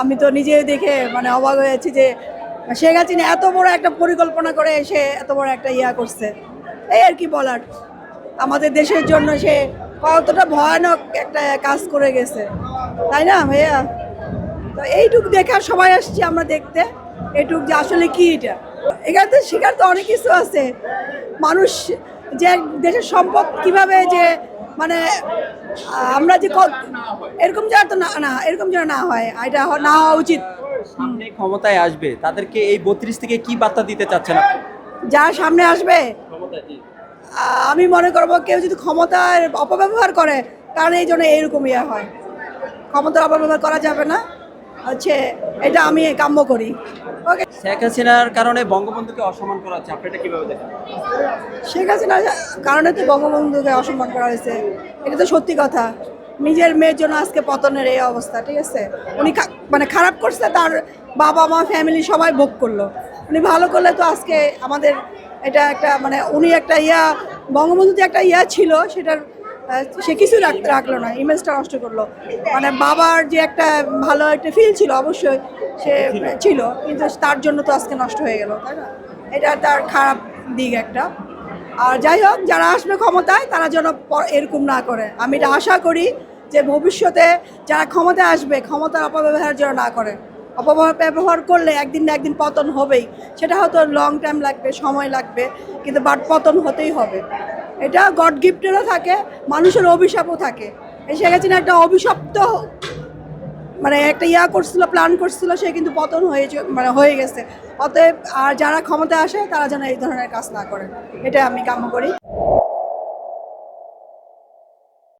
আমি তো নিজে দেখে মানে অবাক হয়েছি যে শেখ হাসিনা এত বড় একটা পরিকল্পনা করে এসে এত বড় একটা ইয়া করছে। এই আর কি বলার? আমাদের দেশের জন্য সে কতটা ভয়ানক একটা কাজ করে গেছে। তাই না ভাইয়া? তো এইটুক দেখে সবাই আসছি আমরা দেখতে। এইটুক যে আসলে কি এটা? এখানে শেখার তো অনেক কিছু আছে। মানুষ যে দেশের সম্পদ কীভাবে যে মানে আমরা যে এরকম যেন তো না না এরকম যেন না হয় এটা না হওয়া উচিত। সামনে ক্ষমতায় আসবে তাদেরকে এই বত্রিশ থেকে কি বার্তা দিতে চাচ্ছেন? যার সামনে আসবে আমি মনে করব কেউ যদি ক্ষমতার অপব্যবহার করে কারণ এই জন্য এইরকম ইয়ে হয়। ক্ষমতার অপব্যবহার করা যাবে না হচ্ছে এটা আমি কাম্য করি। শেখ হাসিনার কারণে বঙ্গবন্ধুকে অসম্মান করা হচ্ছে আপনি এটা কীভাবে দেখেন? শেখ হাসিনার কারণে তো বঙ্গবন্ধুকে অসম্মান করা হয়েছে। এটা তো সত্যি কথা। নিজের মেয়ের জন্য আজকে পতনের এই অবস্থা ঠিক আছে? উনি মানে খারাপ করছে তার বাবা মা ফ্যামিলি সবাই ভোগ করল। উনি ভালো করলে তো আজকে আমাদের এটা একটা মানে উনি একটা ইয়া বঙ্গবন্ধুতে একটা ইয়া ছিল সেটার সে কিছু রাখ- রাখল না ইমেজটা নষ্ট করল। মানে বাবার যে একটা ভালো একটা ফিল ছিল অবশ্যই সে ছিল। কিন্তু তার জন্য তো আজকে নষ্ট হয়ে গেল তাই না? এটা তার খারাপ দিক একটা। আর যাই হোক যারা আসবে ক্ষমতায় তারা যেন এরকম না করে। আমি এটা আশা করি যে ভবিষ্যতে যারা ক্ষমতায় আসবে ক্ষমতার অপব্যবহার যেন না করে। অপব্যবহার ব্যবহার করলে একদিন না একদিন পতন হবেই। সেটা হয়তো লং টাইম লাগবে সময় লাগবে কিন্তু বাট পতন হতেই হবে। এটা গড গিফটেরও থাকে, মানুষের অভিশাপও থাকে। এসে গেছেন একটা অভিশপ্ত মানে একটা ইয়া করছিল প্ল্যান করছিল, সে কিন্তু পতন হয়েছে মানে হয়ে গেছে। অতএব, আর যারা ক্ষমতা আসে, তারা যেন এই ধরনের কাজ না করে। এটা আমি কাম্য করি।